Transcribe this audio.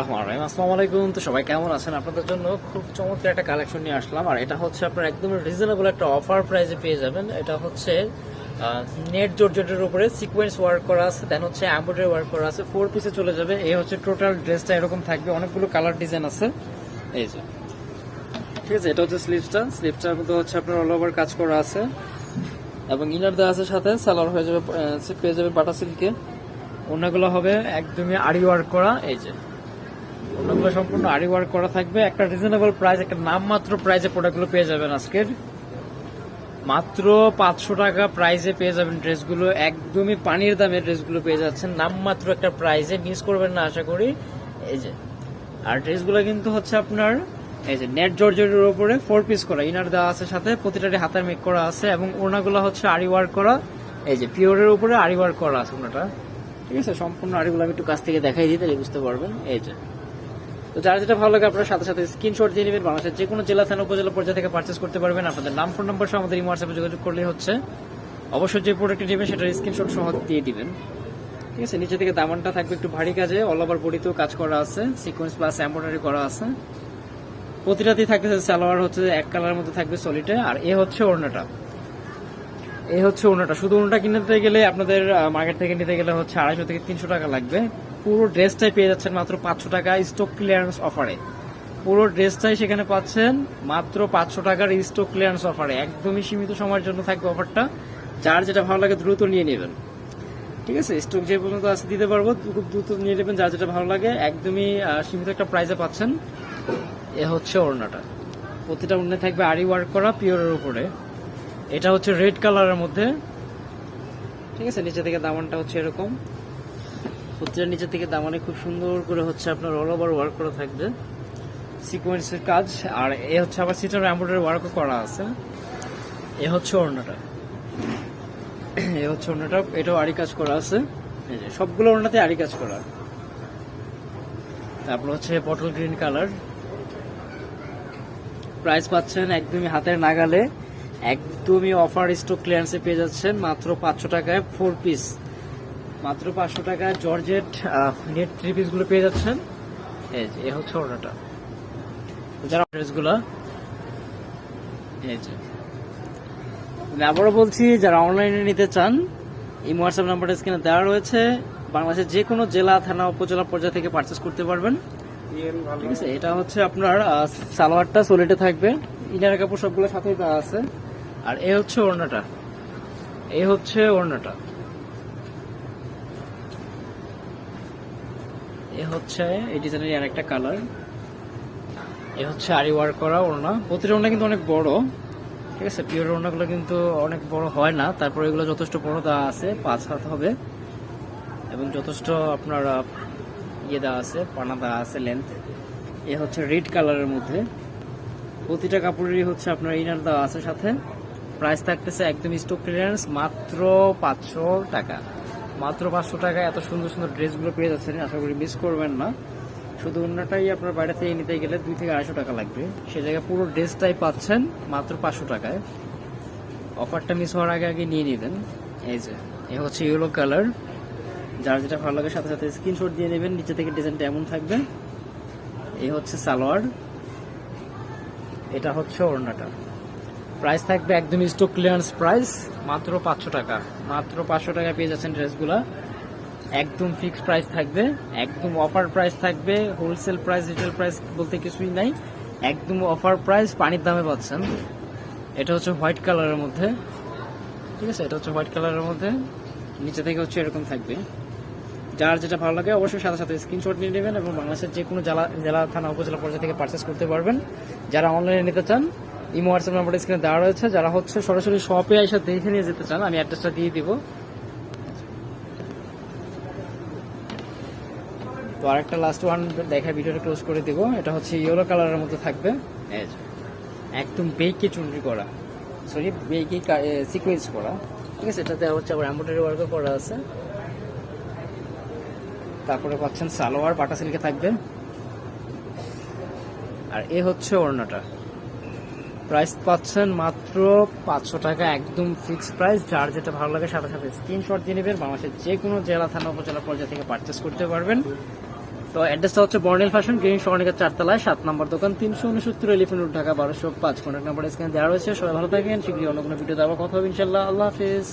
রহমান সবাই কেমন আছেন? আপনাদের জন্য খুব চমৎকার একটা কালেকশন নিয়ে আসলাম। আর এটা হচ্ছে আপনার একদম রিজনেবল একটা অফার পেয়ে যাবেন। এটা হচ্ছে নেট উপরে সিকোয়েন্স ওয়ার্ক করা আছে ওয়ার্ক করা আছে ফোর পিসে চলে যাবে। এই হচ্ছে টোটাল ড্রেসটা এরকম থাকবে। অনেকগুলো কালার ডিজাইন আছে। এই যে। ঠিক আছে, এটা হচ্ছে স্লিপসটা স্লিপসটার মধ্যে হচ্ছে আপনার অল ওভার কাজ করা আছে। এবং ইনার দেওয়া আছে সাথে। সালোয়ার হয়ে যাবে পেয়ে যাবে বাটা সিল্কে অন্যগুলো হবে একদমই আড়ি ওয়ার্ক করা, এই যে। অন্যগুলো সম্পূর্ণ আড়ি ওয়ার্ক করা থাকবে। একটা রিজনেবল প্রাইস একটা নামমাত্র প্রাইসে প্রোডাক্টগুলো পেয়ে যাবেন আজকের। মাত্র পাঁচশো টাকা প্রাইসে পেয়ে যাবেন ড্রেসগুলো একদমই পানির দামে ড্রেসগুলো পেয়ে যাচ্ছেন। নামমাত্র একটা প্রাইসে মিস করবেন না আশা করি। এই যে। আর ড্রেসগুলো কিন্তু হচ্ছে আপনার, এই যে নেট জর্জের উপরে ফোর পিস করা। ইনার দেওয়া আছে সাথে, প্রতিটারই হাতের মেক করা আছে এবং ওনাগুলো হচ্ছে আড়ি ওয়ার্ক করা। এই যে পিওরের উপরে আড়ি ওয়ার্ক করা আছে ওনাটা ঠিক আছে, সম্পূর্ণ আড়িগুলো আমি একটু কাছ থেকে দেখাই দিই, তাহলে বুঝতে পারবেন, এই যে। তো যারা যেটা ভালো লাগে আপনারা সাথে সাথে স্ক্রিনশট দিয়ে নেবেন, বাংলাদেশের যে কোনো জেলা, থানা, উপজেলা পর্যায়ে থেকে পারচেস করতে পারবেন। আপনাদের নাম ফোন নম্বর সহ আমাদের হোয়াটসঅ্যাপে যোগাযোগ করলে হচ্ছে। অবশ্যই যে প্রোডাক্টটি নেবেন, সেটার স্ক্রিনশট সহ দিয়ে দিবেন। ঠিক আছে, নিচে থেকে দামানটা থাকবে একটু ভারী কাজে অল ওভার বডিতেও কাজ করা আছে সিকোয়েন্স প্লাস এম্ব্রয়ডারি করা আছে। প্রতিটাতেই থাকবে সালোয়ার হচ্ছে এক কালারের মধ্যে থাকবে সলিটে আর এ হচ্ছে ওড়নাটা। এই হচ্ছে ওড়নাটা শুধু ওড়নাটা কিনতে গেলে আপনাদের মার্কেট থেকে নিতে গেলে হচ্ছে আড়াইশো থেকে তিনশো টাকা লাগবে। পুরো ড্রেসটাই পেয়ে যাচ্ছেন মাত্র পাঁচশো টাকা স্টক ক্লিয়ারেন্স অফারে পুরো ড্রেসটাই সেখানে পাচ্ছেন মাত্র পাঁচশো টাকার স্টক ক্লিয়ারেন্স অফারে একদমই সীমিত সময়ের জন্য থাকবে অফারটা যার যেটা ভালো লাগে দ্রুত নিয়ে নেবেন। ঠিক আছে? স্টক যে পর্যন্ত আছে দিতে পারব, খুব দ্রুত নিয়ে নেবেন, যার যেটা ভালো লাগে। একদমই সীমিত একটা প্রাইসে পাচ্ছেন। এ হচ্ছে ওড়নাটা। প্রতিটা ওড়নায় থাকবে আরি ওয়ার্ক করা পিওরের উপরে। এটা হচ্ছে রেড কালারের মধ্যে। ঠিক আছে নিচে থেকে দামানটা হচ্ছে এরকম। প্রতিটা নিচে থেকে দামানে খুব সুন্দর করে হচ্ছে আপনার অল ওভার ওয়ার্ক করা থাকবে। সিকোয়েন্সের কাজ, আর এ হচ্ছে আবার সিটার এম্ব্রয়ডারি ওয়ার্কও করা আছে। এ হচ্ছে ওড়নাটা। এ হচ্ছে ওড়নাটা, এটাও আড়ি কাজ করা আছে। এই যে, সবগুলো ওড়নাতে আড়ি কাজ করা। তারপর হচ্ছে পটল গ্রিন কালার প্রাইস পাচ্ছেন একদমই হাতের নাগালে। একদমই অফার স্টক ক্লিয়ারেন্সে পেয়ে যাচ্ছেন মাত্র পাঁচশো টাকায় ফোর পিস মাত্র পাঁচশো টাকায় জর্জেট নেট থ্রি পিসগুলো পেয়ে যাচ্ছেন। এই যে এ হচ্ছে অর্ডারটা যারা ড্রেসগুলো এই যে। আবারও বলছি যারা অনলাইনে নিতে চান এই হোয়াটসঅ্যাপ নাম্বারটা স্ক্রিনে দেওয়া রয়েছে। বাংলাদেশের যে কোনো জেলা থানা উপজেলা পর্যায়ে থেকে পারচেস করতে পারবেন। ঠিক আছে এটা হচ্ছে আপনার সালোয়ারটা সোলেটে থাকবে। ইনার কাপড় সবগুলো সাথেই দেওয়া আছে। আর এ হচ্ছে ওড়নাটা। এ হচ্ছে ওড়নাটা। এ হচ্ছে এই ডিজাইনের আর একটা কালার। এ হচ্ছে আরি ওয়ার্ক করা ওড়না। প্রতিটা ওড়না কিন্তু অনেক বড়। ঠিক আছে? পিওর ওড়নাগুলো কিন্তু অনেক বড় হয় না। তারপর এগুলো যথেষ্ট বড় দেওয়া আছে, পাঁচ হাত হবে। এবং যথেষ্ট আপনার ইয়ে দেওয়া আছে, পানা দেওয়া আছে লেন্থ এ হচ্ছে রেড কালারের মধ্যে। প্রতিটা কাপড়েরই হচ্ছে আপনার ইনার দেওয়া আছে সাথে। প্রাইস থাকতেছে একদম স্টক ক্লিয়ারেন্স মাত্র পাঁচশো টাকা। মাত্র পাঁচশো টাকা এত সুন্দর সুন্দর ড্রেসগুলো পেয়ে যাচ্ছেন, আশা করি মিস করবেন না। শুধু অন্যটাই আপনার বাইরে থেকে নিতে গেলে দুই থেকে আড়াইশো টাকা লাগবে। সে জায়গায় পুরো ড্রেসটাই পাচ্ছেন মাত্র পাঁচশো টাকায়। অফারটা মিস হওয়ার আগে আগে নিয়ে নেবেন। এই যে, এ হচ্ছে ইয়েলো কালার যার যেটা ভালো লাগে সাথে সাথে স্ক্রিনশট দিয়ে নেবেন। নিচে থেকে ডিজাইনটা এমন থাকবে। এই হচ্ছে সালোয়ার। এটা হচ্ছে ওড়নাটা। প্রাইস থাকবে একদম স্টক ক্লিয়ারেন্স প্রাইস মাত্র পাঁচশো টাকা। মাত্র পাঁচশো টাকা পেয়ে যাচ্ছেন ড্রেসগুলা একদম ফিক্সড প্রাইস থাকবে, একদম অফার প্রাইস থাকবে হোলসেল প্রাইস রিটেল প্রাইস বলতে কিছুই নাই। একদম অফার প্রাইস পানির দামে পাচ্ছেন। এটা হচ্ছে হোয়াইট কালারের মধ্যে। ঠিক আছে, এটা হচ্ছে হোয়াইট কালারের মধ্যে। নিচে থেকে হচ্ছে এরকম থাকবে। যার যেটা ভালো লাগে অবশ্যই সাথে সাথে স্ক্রিনশট নিয়ে নেবেন এবং বাংলাদেশের যে কোনো জেলা জেলা, থানা, উপজেলা পর্যায়ে থেকে পারচেস করতে পারবেন। যারা অনলাইনে নিতে চান ইমো হোয়াটসঅ্যাপ নাম্বারটা স্ক্রিনে দেওয়া রয়েছে। যারা হচ্ছে সরাসরি শপে এসে দেখে নিয়ে যেতে চান, আমি অ্যাড্রেসটা দিয়ে দিব। তো আরেকটা লাস্ট ওয়ান দেখা ভিডিওটা ক্লোজ করে দিব। এটা হচ্ছে ইয়েলো কালারের মধ্যে থাকবে। একদম বেইকে চুনরি করা। সরি বেইকে সিকোয়েন্স করা। ঠিক আছে, এটাতে হচ্ছে আবার এম্ব্রয়ডারি ওয়ার্কও করা আছে। তারপরে পাচ্ছেন সালোয়ার, বাটা সিল্কে থাকবে। আর এ হচ্ছে ওড়নাটা। প্রাইস পাচ্ছেন মাত্র পাঁচশো টাকা, একদম ফিক্সড প্রাইস যার যেটা ভালো লাগে সাথে সাথে স্ক্রিনশট দিয়ে নেবেন। বাংলাদেশের যে কোনো জেলা, থানা, উপজেলা পর্যায়ে থেকে পারচেস করতে পারবেন। তো অ্যাড্রেসটা হচ্ছে বর্ণিল ফ্যাশন গ্রিন স্বর্ণিকার চারতলায়, সাত নম্বর দোকান, তিনশো উনসত্তর এলিফেন্ট রোড ঢাকা, বারোশো পাঁচ। কন্ট্যাক্ট নাম্বার স্ক্যান দেওয়া রয়েছে। সবাই ভালো থাকেন, শীঘ্রই অন্য কোনো ভিডিও দেওয়ার কথা হবে ইনশাল্লাহ আল্লাহ হাফিজ।